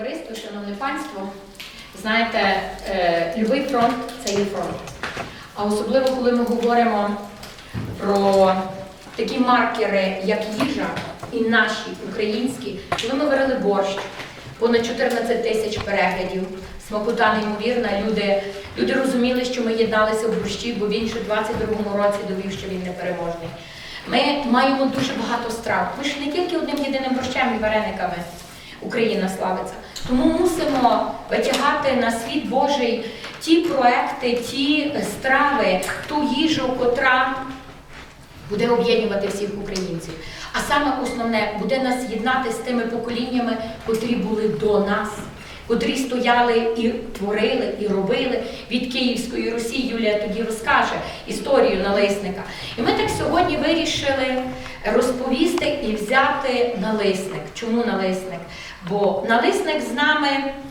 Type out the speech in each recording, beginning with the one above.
товариство, шановне панство, знаєте, е, любий фронт це є фронт. А особливо, коли ми говоримо про такі маркери, як їжа, і наші українські, коли ми варили борщ, понад 14 тисяч переглядів, смакота неймовірна. Люди, люди розуміли, що ми єдналися в борщі, бо він ще в 22-му році довів, що він непереможний. Ми маємо дуже багато страв. Ми ж не тільки одним єдиним борщем і варениками Україна славиться. Тому мусимо витягати на світ Божий ті проекти, ті страви, ту їжу, котра буде об'єднувати всіх українців. А саме основне буде нас єднати з тими поколіннями, котрі були до нас, котрі стояли і творили, і робили від Київської Русі. Юлія тоді розкаже історію налисника. І ми так сьогодні вирішили розповісти і взяти налисник. Чому налисник? Бо налисник з нами,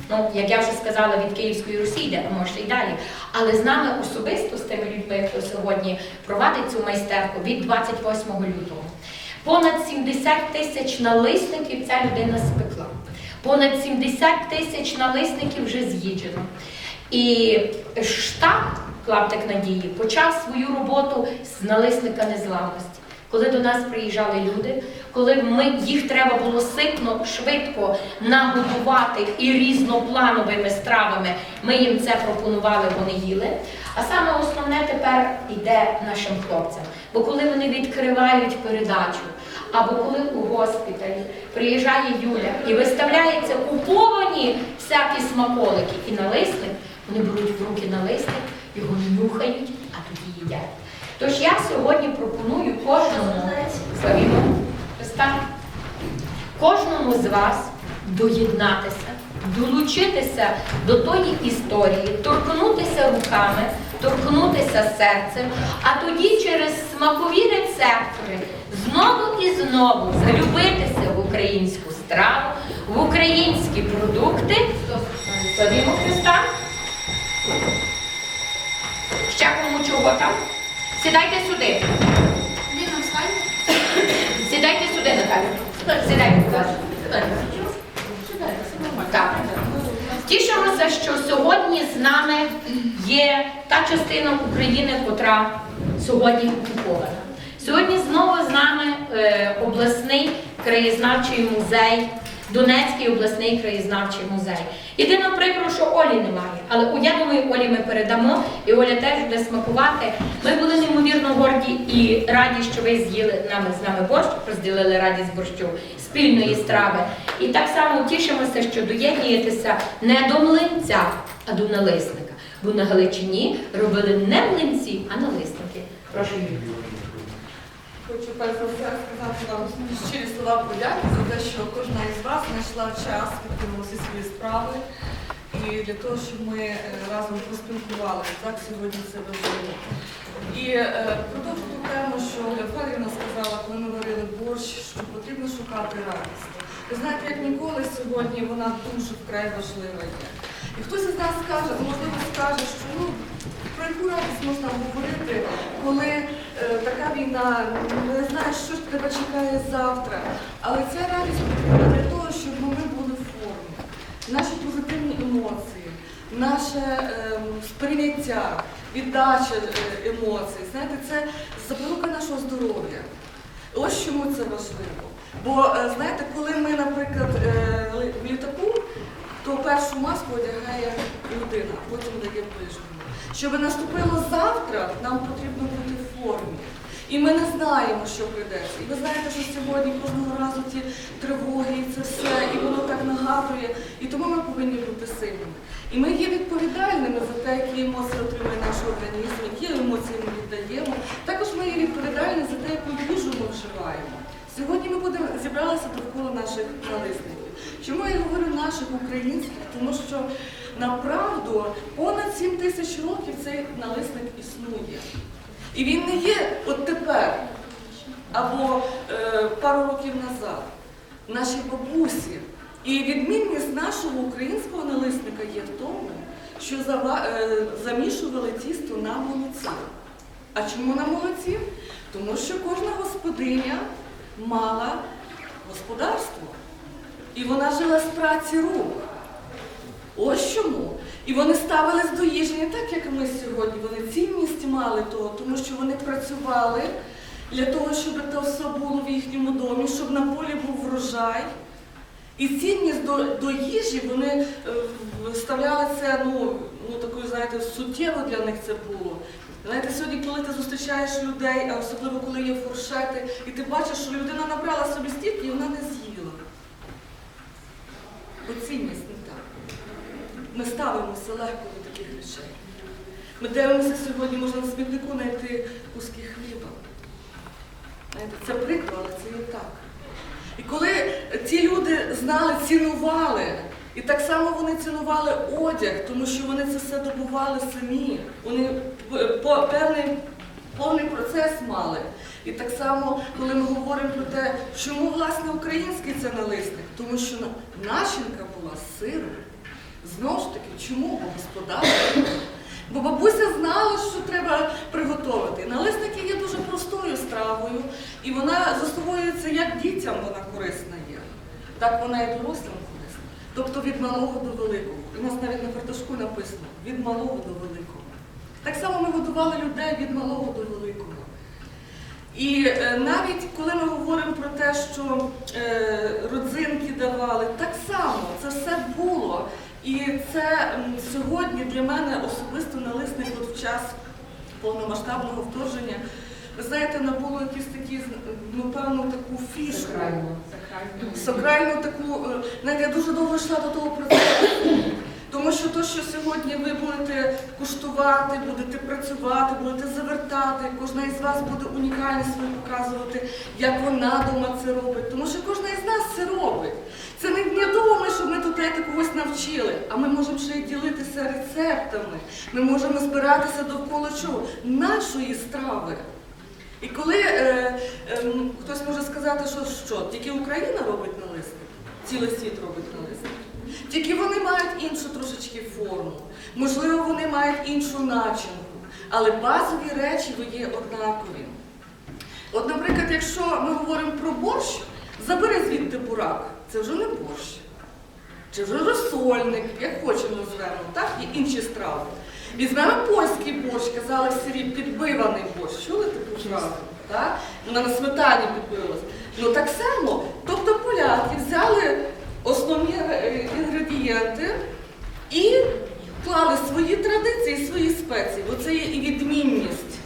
ну як я вже сказала, від Київської Русі йде, а може й далі. Але з нами особисто з тими людьми, хто сьогодні провадить цю майстерку від 28 лютого. Понад 70 тисяч налисників ця людина спекла. Понад 70 тисяч налисників вже з'їджено. І штаб Клаптик Надії почав свою роботу з налисника незламності. Коли до нас приїжджали люди, коли ми їх треба було ситно, швидко нагодувати і різноплановими стравами, ми їм це пропонували, вони їли. А саме основне тепер йде нашим хлопцям. Бо коли вони відкривають передачу, або коли у госпіталі приїжджає Юля і виставляються куповані всякі смаколики і налисник, вони беруть в руки налисник, його нюхають, а тоді їдять. Тож я сьогодні пропоную кожному кожному з вас доєднатися, долучитися до тої історії, торкнутися руками, торкнутися серцем, а тоді через смакові рецептори знову і знову залюбитися в українську страву, в українські продукти. Славімо Христа. Ще кому чого там? Сідайте сюди. Сідайте сюди, Наталя. Сідайте, будь ласка. Так. Тішимося, що сьогодні з нами є та частина України, котра сьогодні окупована. Сьогодні знову з нами е, обласний краєзнавчий музей, Донецький обласний краєзнавчий музей. Єдино прикро, що Олі немає, але я думаю, Олі ми передамо, і Оля теж буде смакувати. Ми були неймовірно горді і раді, що ви з'їли нами з нами борщ, розділили радість борщу спільної страви. І так само тішимося, що доєднуєтеся не до млинця, а до налисника. Бо на Галичині робили не млинці, а налисники. Прошу. Хочу перш за все сказати вам щирі слова подяки за те, що кожна із вас знайшла час, відкинула свої справи. І для того, щоб ми е, разом поспілкувалися, так сьогодні це важливо. І е, продовжу ту тему, що Федорівна сказала, коли ми варили борщ, що потрібно шукати радість. Ви знаєте, як ніколи сьогодні вона дуже вкрай важлива є. І хтось із нас скаже, можливо, скаже, що ну, про яку радість можна говорити, коли така війна, не знаєш, що ж тебе чекає завтра. Але ця радість потрібна для того, щоб ми були в формі. Наші позитивні емоції, наше ем, сприйняття, віддача е, емоцій, знаєте, це запорука нашого здоров'я. Ось чому це важливо. Бо е, знаєте, коли ми, наприклад, е, в літаку, то першу маску одягає людина, а потім дає ближньому. Щоб наступило завтра, нам потрібно бути в формі. І ми не знаємо, що прийдеться. І ви знаєте, що сьогодні кожного разу ті тривоги, і це все, і воно так нагадує. І тому ми повинні бути сильними. І ми є відповідальними за те, які емоції отримує наш організм, які емоції ми віддаємо. Також ми є відповідальні за те, яку їжу ми вживаємо. Сьогодні ми будемо зібралися довкола наших налисників. Чому я говорю наших українських? Тому що направду понад 7 тисяч років цей налисник існує. І він не є от тепер або е, пару років назад. Наші бабусі. І відмінність нашого українського налисника є в тому, що е, замішували тісто на молоці. А чому на молоці? Тому що кожна господиня мала господарство. І вона жила з праці рук. Ось чому. І вони ставились до їжі не так, як ми сьогодні. Вони цінність мали того, тому що вони працювали для того, щоб це все було в їхньому домі, щоб на полі був врожай. І цінність до, до їжі вони е, вставляли це, ну, ну такою, знаєте, суттєво для них це було. Знаєте, сьогодні, коли ти зустрічаєш людей, а особливо коли є фуршети, і ти бачиш, що людина набрала собі стільки і вона не з'їла. Бо цінність не так. Ми ставимося легко до таких речей. Ми дивимося сьогодні, можна на смітнику знайти куски хліба. Це прикро, але це є так. І коли ці люди знали, цінували, і так само вони цінували одяг, тому що вони це все добували самі. Вони певний повний процес мали. І так само, коли ми говоримо про те, чому власне український це налисник, тому що начинка була сиру. Знову ж таки, чому? Бо господарство. Бо бабуся знала, що треба приготувати. Налисники є дуже простою стравою, і вона засвоюється як дітям вона корисна є, так вона і дорослим корисна. Тобто від малого до великого. У нас навіть на фартушку написано від малого до великого. Так само ми годували людей від малого до великого. І е, навіть коли ми говоримо про те, що е, родзинки давали, так само це все було. І це сьогодні для мене особисто налисник от в час повномасштабного вторгнення. Ви знаєте, набуло якісь такі, ну, певну таку фішку. Сакральну таку, е, знаєте, я дуже довго йшла до того процесу. Тому що то, що сьогодні ви будете куштувати, будете працювати, будете завертати, кожна із вас буде унікальність свою показувати, як вона дома це робить. Тому що кожна із нас це робить. Це не того, ми, щоб ми тут когось навчили, а ми можемо ще й ділитися рецептами. Ми можемо збиратися довкола чого? Нашої страви. І коли е, ем, хтось може сказати, що що, тільки Україна робить налисник, цілий світ робить налисник. Тільки вони мають іншу трошечки форму, можливо, вони мають іншу начинку, але базові речі є однакові. От, наприклад, якщо ми говоримо про борщ, забери звідти бурак, це вже не борщ. Чи вже розсольник, як хочемо назвемо, так? Є інші страви. Візьмемо польський борщ, казали в підбиваний борщ. Чули таку фразу? Вона на сметані підбилась. Ну так само, тобто поляки взяли основні е, інгредієнти і вклали свої традиції, свої спеції, бо це є і відмінність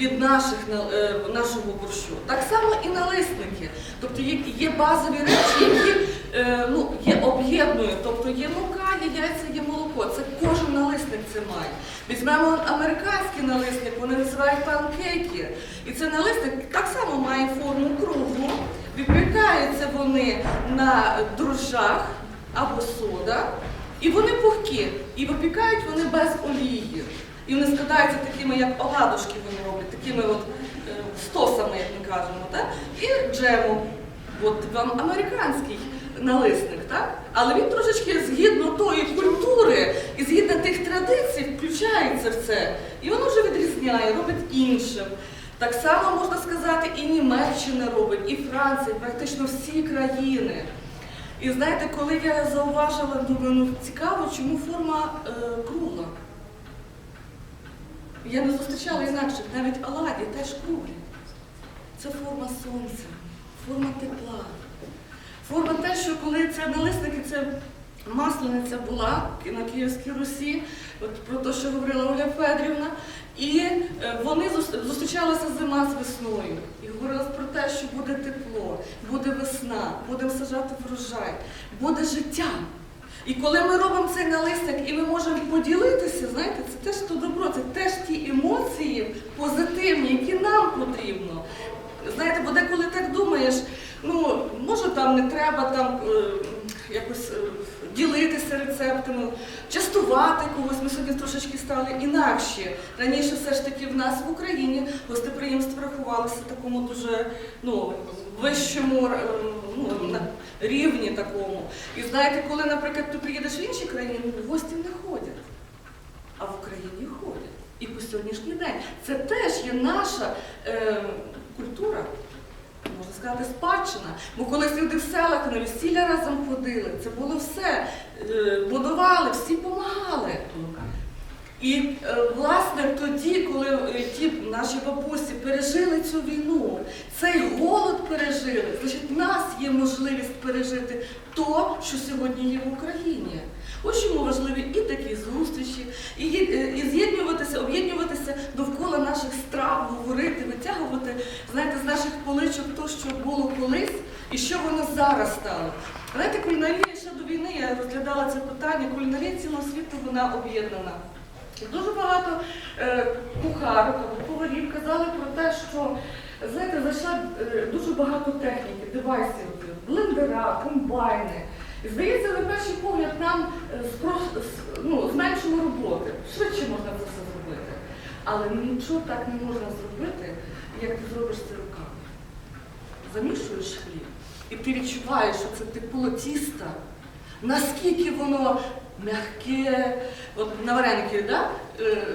від наших, е, нашого борщу. Так само і налисники. Тобто є, базові речі, які е, ну, є об'єднують. Тобто є мука, є яйця, є молоко. Це кожен налисник це має. Візьмемо американський налисник, вони називають панкейки. І це налисник так само має форму кругу. Випікаються вони на дрожжах або сода, і вони пухкі. І випікають вони без олії. І вони складаються такими, як оладушки вони роблять, такими от е, стосами, як ми кажемо, так? і джемом. От вам американський налисник, так? Але він трошечки згідно тої культури і згідно тих традицій включається в це. І воно вже відрізняє, робить іншим. Так само можна сказати, і Німеччина робить, і Франція, і практично всі країни. І знаєте, коли я зауважила, думаю, ну цікаво, чому форма е, кругла. Я не зустрічала інакших, навіть оладі теж круглі. Це форма сонця, форма тепла. Форма те, що коли це налисники, це маслениця була на Київській Русі, от про те, що говорила Оля Федрівна, і е, вони зус- зустрічалася зима з весною. І говорила про те, що буде тепло, буде весна, будемо сажати врожай, буде життя. І коли ми робимо цей налисник і ми можемо поділитися, знаєте, це теж то добро, це теж ті емоції позитивні, які нам потрібно. Знаєте, бо деколи так думаєш, ну може там не треба там е, якось е, ділитися рецептами, частувати когось. Ми сьогодні трошечки стали інакші. Раніше все ж таки в нас в Україні гостеприємство рахувалося такому дуже ну, вищому е, ну, рівні такому. І знаєте, коли, наприклад, ти приїдеш в інші країни, гості не ходять, а в Україні ходять. І по сьогоднішній день це теж є наша е, сказати, спадщина. Бо колись люди в селах на весілля разом ходили, це було все. Е, Будували, всі допомагали. І е, власне тоді, коли е, ті наші бабусі пережили цю війну, цей голод пережили, значить, в нас є можливість пережити то, що сьогодні є в Україні. Ось чому важливі і такі зустрічі, і, і з'єднуватися, об'єднуватися довкола наших страв, говорити, витягувати, знаєте, з наших поличок що було колись, і що воно зараз стало. Знаєте, кулінарія ще до війни я розглядала це питання. Кулінарія цілого світу вона об'єднана. Дуже багато е, кухарок або поварів казали про те, що знаєте, зайшла е, дуже багато техніки, девайсів, блендера, комбайни. І здається, на перший погляд нам е, спро- ну, зменшимо роботи. Швидше можна це все зробити. Але нічого так не можна зробити, як ти зробиш це руками. Замішуєш хліб, і ти відчуваєш, що це тепло тіста, наскільки воно м'яке, от на вареники, да? Е,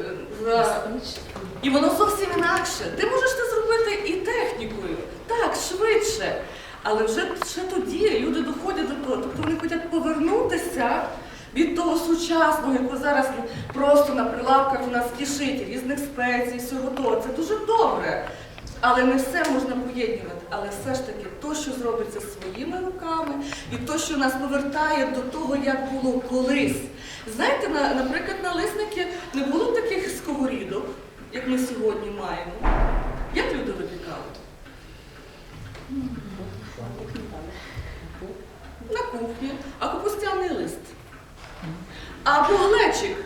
і воно зовсім інакше. Ти можеш це зробити і технікою, так, швидше. Але вже ще тоді люди доходять до того, тобто вони хочуть повернутися від того сучасного, яке зараз просто на прилавках у нас кишить, різних спецій, всього того. Це дуже добре. Але не все можна поєднувати. Але все ж таки, то, що зробиться своїми руками, і то, що нас повертає до того, як було колись. Знаєте, на, наприклад, на лисники не було таких сковорідок, як ми сьогодні маємо. Як люди випікали? На кухні, а капустяний лист. Або глечик,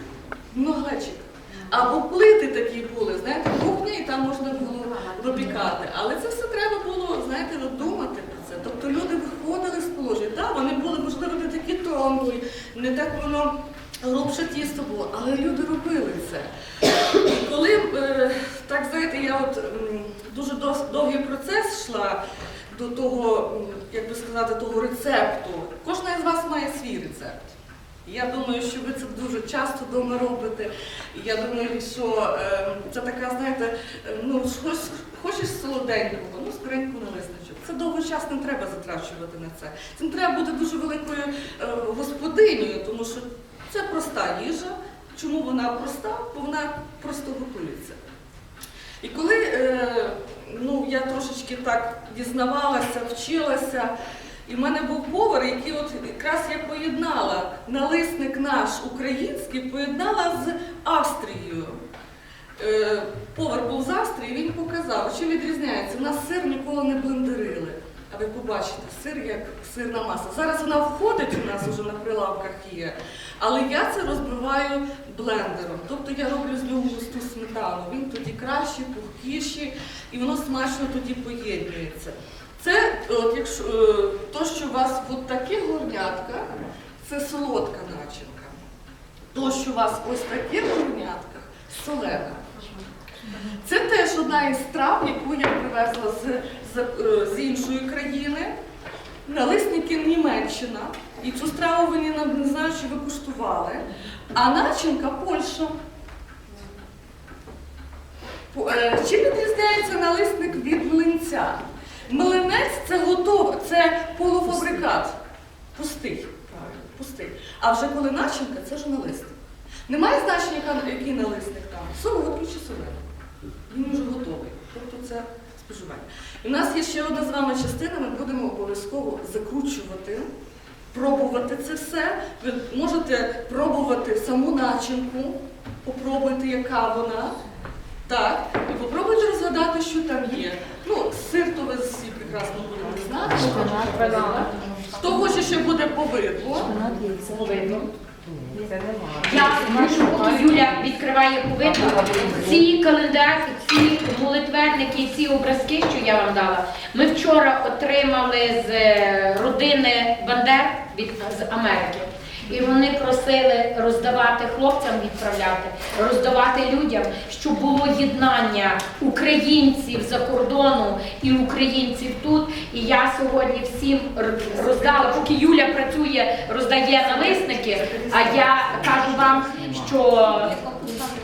ну глечик. Або плити такі були, знаєте, кухня, і там можна було випікати. Але це все треба було, знаєте, думати про це. Тобто люди виходили з положення. Так, вони були, можливо, не такі тонкі, не так воно грубше тісто було, але люди робили це. І коли, е, так знаєте, я от дуже довгий процес йшла до того, як би сказати, того рецепту. Кожна із вас має свій рецепт. Я думаю, що ви це дуже часто вдома робите. Я думаю, що е, це така, знаєте, е, ну хоч, хочеш солоденького, ну скореньку на листочок. Це довгий час не треба затрачувати на це. Це не треба бути дуже великою е, господинею, тому що це проста їжа. Чому вона проста? Бо вона просто готується. І коли е, ну, я трошечки так дізнавалася, вчилася, і в мене був повар, який от якраз я поєднала налисник наш український, поєднала з Австрією. Е, повар був з Австрії, він показав, що відрізняється. У нас сир ніколи не блендерили. А ви побачите, сир як сирна маса. Зараз вона входить у нас уже на прилавках є. Але я це розбиваю блендером. Тобто я роблю з нього густу сметану. Він тоді кращий, пухкіший, і воно смачно тоді поєднується. Це, от, якщо, е, у вас от такі горнятка, це солодка начинка. То, що у вас ось такі горнятка, солена. Це теж одна із страв, яку я привезла з, з, е, з іншої країни. Налисники Німеччина. І цю страву ви не, не знаю, чи ви куштували. А начинка Польща. Е, Чим відрізняється налисник від млинця? Млинець це готове, це полуфабрикат. Пустий. Правильно, пустий. А вже коли начинка, це вже налисник. Немає значення, який налисник там. Солодкий чи солений. Він вже готовий. Тобто це споживання. І у нас є ще одна з вами частина, ми будемо обов'язково закручувати, пробувати це все. Ви можете пробувати саму начинку, попробуйте, яка вона. Так, і попробуйте розгадати, що там є. Ну, сир, то ви всі прекрасно будете знати. Хто хоче, що буде повидло. Я прошу, поки Юля відкриває повидло. Ці календарі, ці молитвенники, ці образки, що я вам дала, ми вчора отримали з е, родини Бандер від з Америки. І вони просили роздавати хлопцям, відправляти, роздавати людям, щоб було єднання українців за кордону і українців тут. І я сьогодні всім роздала, поки Юля працює, роздає налисники. А я кажу вам, що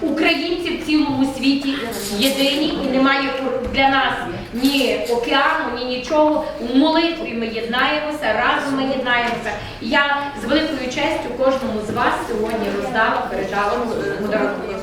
українці в цілому світі єдині і немає для нас ні океану, ні нічого. У молитві ми єднаємося, разом ми єднаємося. Я з великою честю кожному з вас сьогодні роздала, передала. Е,